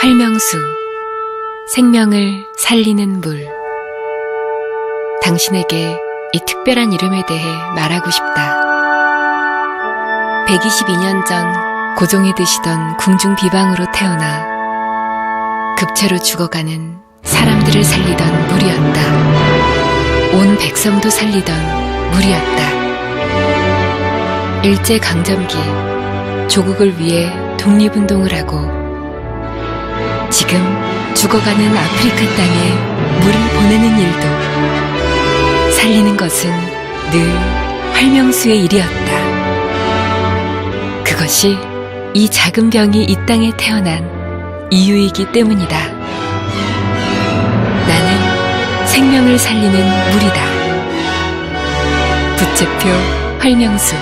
활명수, 생명을 살리는 물. 당신에게 이 특별한 이름에 대해 말하고 싶다. 122년 전 고종이 드시던 궁중 비방으로 태어나 급체로 죽어가는 사람들을 살리던 물이었다. 온 백성도 살리던 물이었다. 일제 강점기 조국을 위해 독립운동을 하고 지금 죽어가는 아프리카 땅에 물을 보내는 일도 살리는 것은 늘 활명수의 일이었다. 그것이 이 작은 병이 이 땅에 태어난 이유이기 때문이다. 나는 생명을 살리는 물이다. 부채표 활명수